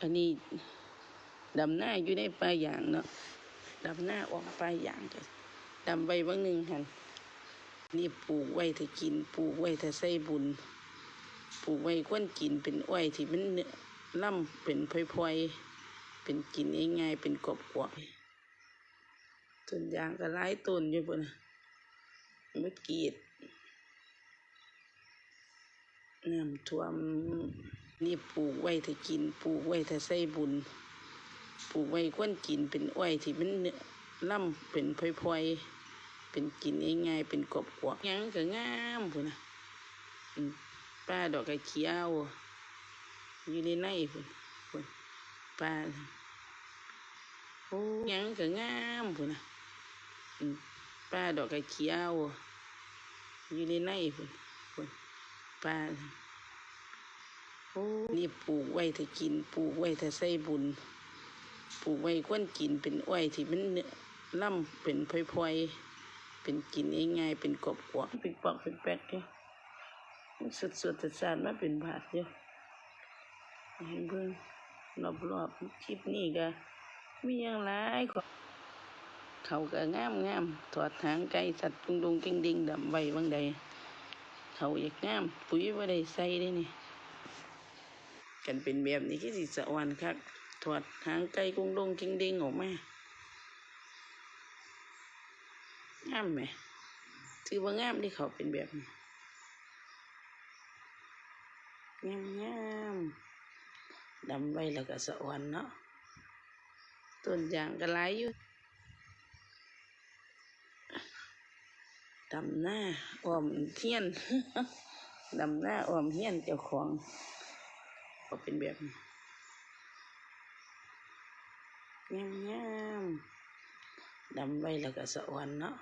อันนี้ดำหน้าอยู่ในป่าหยางเนาะดำหน้าออกป่าหยางกันดำไว้บางหนึ่งหันนี่ปลูกไว้ถ้ากินปลูกไว้ถ้าใส่บุญปลูกไว้ควรกินเป็นอ้อยที่มันเนื้อล่ำเป็นพลอยๆเป็นกินง่ายๆเป็นกรอบกวต้นยางก็หลายต้นอยู่ปุ่นน่ะมดกรีดน้ำท่วม นี่ปลูกไว้ถ้ากินปลูกไว้ถ้าใส่บุญปลูกไว้ควรกินเป็นอ้อยที่มันเนื้อล่ำเป็นพลอยๆเป็นกินง่ายๆเป็นกบกวหยังก็งามพุ่นนะป้าดอกกระเขียวอยู่ในในพุ่นพุ่นป้าโอ้ยังก็งามพุ่นนะป้าดอกกระเขียวอยู่ในในพุ่นพุ่นป้า นี่ปลูกไว้ถ้ากินปลูกไว้ถ้าใส่บุญ ปลูกไว้ควรกินเป็นอ้อยที่มันเนื้อล่ำเป็นพลอยๆ เป็นกินง่ายๆเป็นกรอบกวเป็นปอกเป็นแป๊กอยู่มันสุดๆดสานมาเป็นบาทอยู่ให้เบิ่งรอบๆคลิปนี้ก็มีอย่างหลายเขาก็งามงามถอดหางไก่สัตว์ดุงดุงกิ้งดิงดำไว้บางใดเขาอยากงามปุ๋ยบ่าได้ใส่เด้นี่ กันเป็นแบบนี้คือสิสะออนคักถอดหางไก่กุ้งดงกิ้งเด้งออกมางามไหมถือว่างามที่เขาเป็นแบบนี้งามงามดำไว้แล้วก็สะออนเนาะต้นยางก็หลายอยู่ดำหน้าอ้อมเทียนดำหน้าอ้อมเฮียนเจ้าของ ก็เป็นแบบนี้งามงามๆดำไว้แล้วก็สะอ่อนเนาะ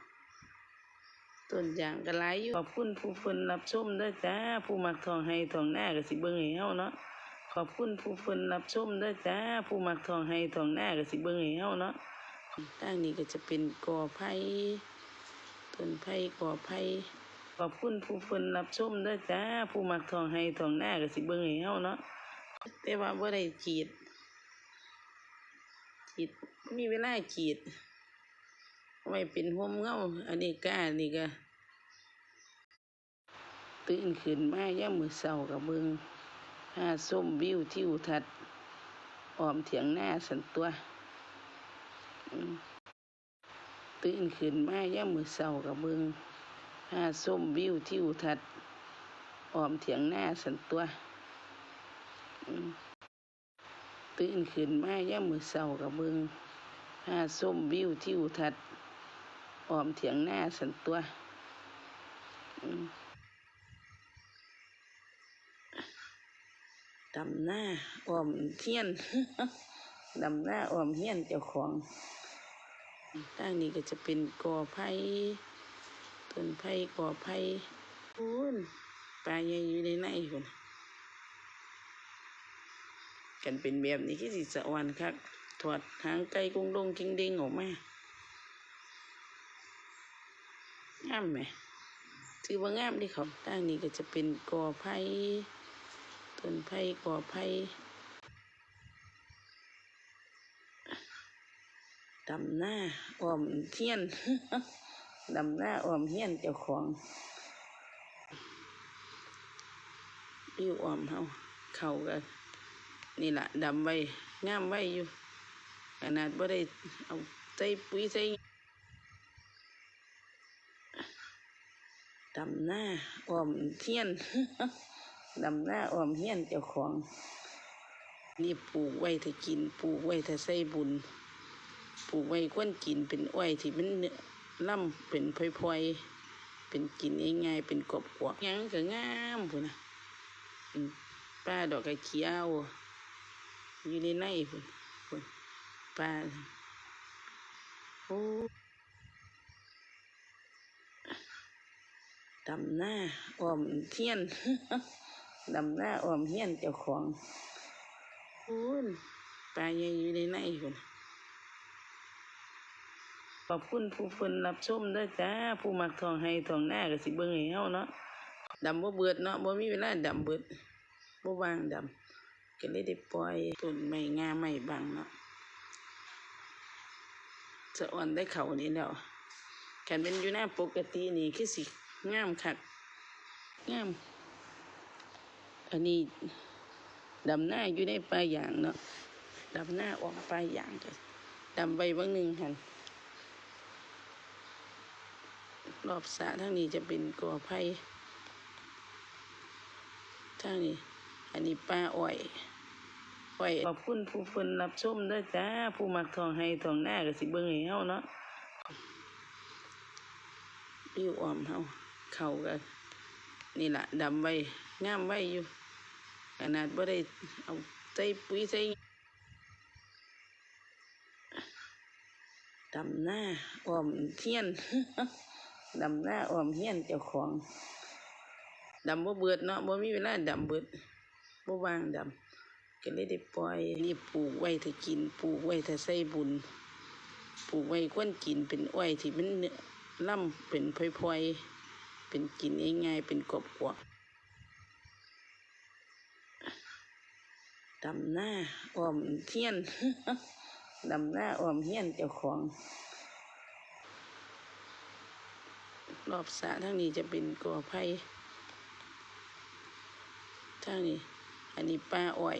ต้นยางก็หลายอยู่ขอบคุณผู้เพิ่นรับชมด้อจ้า ผู้มักทองให้ทองหน้าก็สิเบิ่งให้เฮาเนาะขอบคุณผู้เพิ่นรับชมด้อจ้า ผู้มักทองให้ทองหน้าก็สิเบิ่งให้เฮาเนาะด้านนี้ก็จะเป็นกอไผ่ต้นไผ่กอไผ่ขอบคุณผู้เพิ่นรับชมด้อจ้า ผู้มักทองให้ทองหน้าก็สิเบิ่งให้เฮาเนาะ แต่ว่าบ่ได้กรีด ขีดมีเวลาขีด ไว้เป็นห่มเงาอันนี้ก้านี่ก็ตื่นขึ้นมาย่ามมือเศร้ากับเบิงหาส้มวิวทิวทัศน์ออมเถียงหน้าสันตัว ตื่นขึ้นมาย่ามมือเศร้ากับเบิงหาส้มวิวทิวทัศน์ออมเถียงหน้าสันตัว ตื่นขึ้นมาย่ามมือเศร้ากับเบิงหาส้มวิวทิวทัศน์ออมเถียงหน้าสันตัวดำหน้าอ้อมเทียนดำหน้าอ้อมเฮียนเจ้าของด้านนี้ก็จะเป็นกอไผ่ต้นไผ่กอไผ่ปูนปลาใหญ่อยู่ในในคน กันเป็นแบบนี้คือสิสะอ่อนคักถอดหางไก่กุ้งดงกิ้งเด้งออกมางามไหมถือว่างามที่เขาด้านนี้ก็จะเป็นกอไผ่ต้นไผ่กอไผ่ดำหน้าอ้อมเทียนดำหน้าอ้อมเฮียนเจ้าของริ้วอ้อมเฮาเข้ากัน นี่แหละดำไว้งามไว้อยู่ ขนาดบ่ได้เอาใส่ปุ๋ยใส่ดำหน้าอ้อมเทียนดำหน้าอ้อมเฮียนเจ้าของ นี่ปลูกไว้ถ้ากินปลูกไว้ถ้าใส่บุญปลูกไว้ควรกินเป็นอ้อยที่มันเนื้อล่ำเป็นพลอยๆเป็นกินง่ายๆเป็นกรอบกวหยังก็งามพุ่นนะป้าดอกกระเขียว อยู่ในในพุ่นพุ่นปลาโอ้ดำหน้าอ้อมเทียนดำหน้าอ้อมเฮียนเจ้าของพุ่นปลาใหญ่อยู่ในในพุ่นขอบคุณผู้เพิ่นรับชมด้อจ้า ผู้มักทองให้ทองหน้าก็สิเบิ่งให้เฮาเนาะดำบ่เบิดเนาะบ่มีเวลาดำเบิดบ่ว่างดำ ก็เลยได้ปล่อยต้นไม้งาไม้บังเนาะสะอ่อนได้เขานี่แล้วกันเป็นอยู่หน้าปกตินี่คือสิงามคักงามอันนี้ดำหน้าอยู่ในป่าหยางเนาะดำหน้าออกป่าหยางกันดำใบบางหนึ่งหันรอบสระทั้งนี้จะเป็นกอไผ่ทั้งนี้ อันนี้ป้าอ้อยอ้อยขอบคุณผู้เพิ่นรับชมด้อจ้า ผู้มักทองให้ทองหน้าก็สิเบิ่งให้เฮาเนาะปิ้วอ้อมเฮาเขากันนี่แหละดำไว้งามไว้อยู่ ขนาดบ่ได้เอาใส่ปุ๋ยใส่ดำหน้าอ้อมเทียนดำหน้าอ้อมเทียนเจ้าของดำบ่เบิดเนาะบ่มีเวลาดำเบิด บ่ว่างดำก็เลยได้ปล่อยนี่ปลูกไว้ถ้ากินปลูกไว้ถ้าใส่บุญปลูกไว้ควรกินเป็นอ้อยที่มันเนื้อล่ำเป็นพลอยๆเป็นกินง่ายๆเป็นกรอบกวบดำหน้าอ้อมเทียนดำหน้าอ้อมเทียนเจ้าของ รอบสระทั้งนี้จะเป็นกอไผ่ทั้งนี้ อันนี้ป้าอ้อย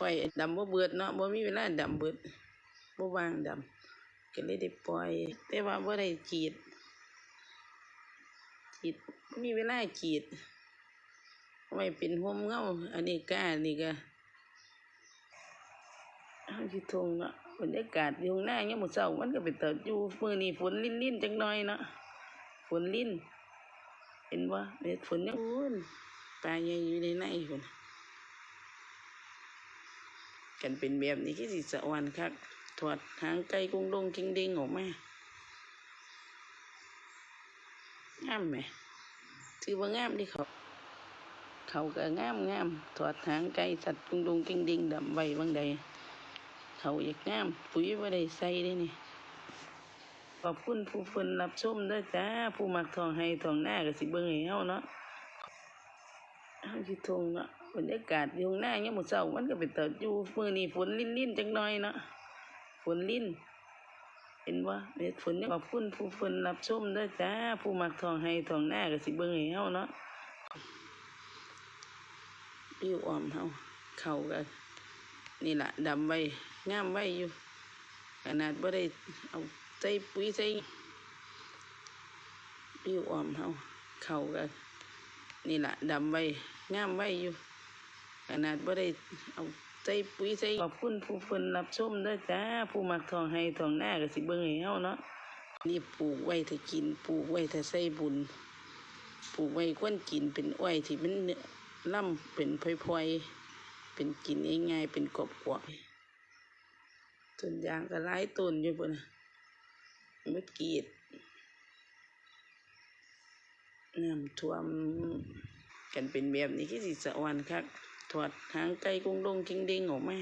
อ้อยดำบ่เบิดเนาะบ่มีเวลาดำเบิดบ่ว่างดำก็เลยได้ปล่อย แต่ว่าบ่ได้จีดจีดบ่มีเวลาจีดเอาไว้เป็นห่มเงาอันนี้ก้านี่ก็เฮาสิทงเนาะบรรยากาศอยู่ข้างหน้ายังมื้อเช้ามันก็เป็นตาอยู่มื้อนี้ฝนลิ่นๆจักหน่อยเนาะฝนลิ้นเห็นว่าเม็ดฝนยังอุ่นปลาใหญ่อยู่ในในฝน กันเป็นแบบนี้ที่สิสะออนคักถอดหางไก่กุ้งดงกิ้งเด้งออกมางามไหมถือว่างามที่เขา เขาก็งามงามถอดหางไก่สัตว์กุ้งดงกิ้งเด้งดำไว้บางใดเขาอยากงามปุ๋ยว่าได้ใส่ได้นี่ขอบคุณผู้เพิ่นรับชมด้อจ้า ผู้มักทองให้ทองหน้าก็สิเบิ่งให้เฮาเนาะเฮาสิทงเนาะ บรรยากาศอยู่ข้างหน้ยังมื้อเช้ามันก็เป็นตาอยู่มือนี้ฝนลิ่นๆจักหน่อยเนาะฝนลิ่นเห็นว่าเม็ดฝนยังขอบคุณผู้เพิ่นรับชมด้อจ้าผู้มักทองให้ทองหน้าก็สิเบิ่งให้เฮาเนาะปิ้วอ้อมเฮาเข้ากันนี่แหละดำไว้งามไว้อยู่ ขนาดบ่ได้เอาใส่ปุ๋ยใส่ปิ้วอ้อมเฮาเข้ากันนี่แหละดำไว้งามไว้อยู่ ขนาดบ่ได้เอาใส่ปุ๋ยใส่ขอบคุณผู้เพิ่นรับชมด้อจ้า ผู้มักทองให้ทองหน้าก็สิเบิ่งให้เฮาเนาะนี่ปลูกไว้ถ้ากินปลูกไว้ถ้าใส่บุญปลูกไว้ควรกินเป็นอ้อยที่มันเนื้อล่ำเป็นพลอยๆเป็นกินง่ายๆเป็นกรอบกวบต้นยางก็หลายต้นอยู่พุ่นน่ะเมื่อกี้น้ำท่วมกันเป็นแบบนี้ที่สิสะออนครับ ถอดหางไก่กุ้งดงกิงด้งออกมา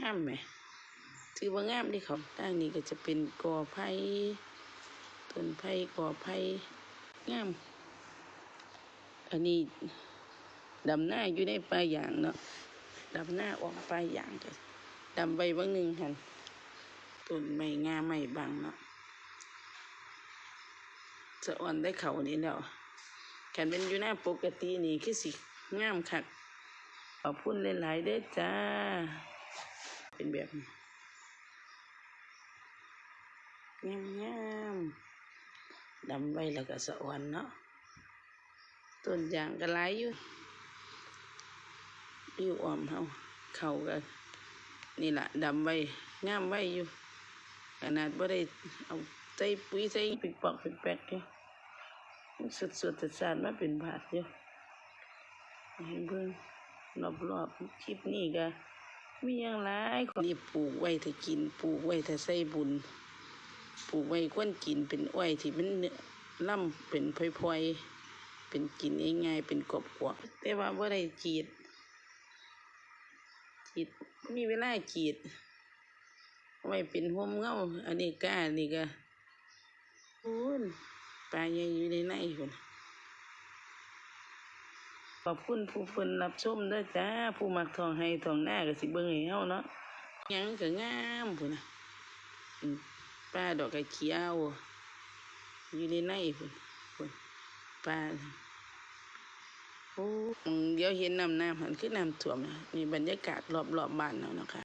งามไหมถือว่างามที่เขาด้านนี้ก็จะเป็นกอไผ่ต้นไผ่กอไผ่งาม อันนี้ดำหน้าอยู่ในป่าหยางเนาะดำหน้าออกป่าหยางกันดำใบบางหนึ่งหันต้นไม้งาไม้บังเนาะสะอ่อนได้เขานี่แล้ว กันเป็นอยู่หน้าปกตินี่คือสิงามคักขอบคุณหลายๆเด้อจ้า เป็นแบบงามงามๆดำไว้แล้วก็สะอ่อนเนาะต้นยางก็หลายอยู่ปิ้วอ้อมเฮาเขากันนี่แหละดำไว้งามไว้อยู่ขนาดบ่ได้เอาใส่ปุ๋ยใส่ปิกปอกปิกแปกอยู่ สุดสุดๆสานมาเป็นบาทอยู่ให้เบิ่งรอบรอบๆคลิปนี้ก็มีอย่างหลายคนนี่ปลูกไว้ถ้ากินปลูกไว้ถ้าใส่บุญปลูกไว้ควรกินเป็นอ้อยที่มันเนื้อล่ำเป็นพลอยๆเป็นกินง่ายๆเป็นกรอบกวแต่ว่าบ่ได้จีดจีดบ่มีเวลาจีดไว้เป็นห่มเงาอันนี้ก้านี่ก็อุ่น ปลาใหญ่อยู่ในในคนขอบคุณผู้เพิ่นรับชมด้อจ้า ผู้มักทองให้ทองหน้าก็สิเบิ่งให้เฮาเนาะยังก็งามพุ่นน่ะป้าดอกกระเขียวอยู่ในในพุ่นพุ่นป้าโอ้เดี๋ยวเห็นน้ำน้ำหันคือน้ำท่วมนะนี่บรรยากาศรอบๆบบ้านเนาะเนาะค่ะ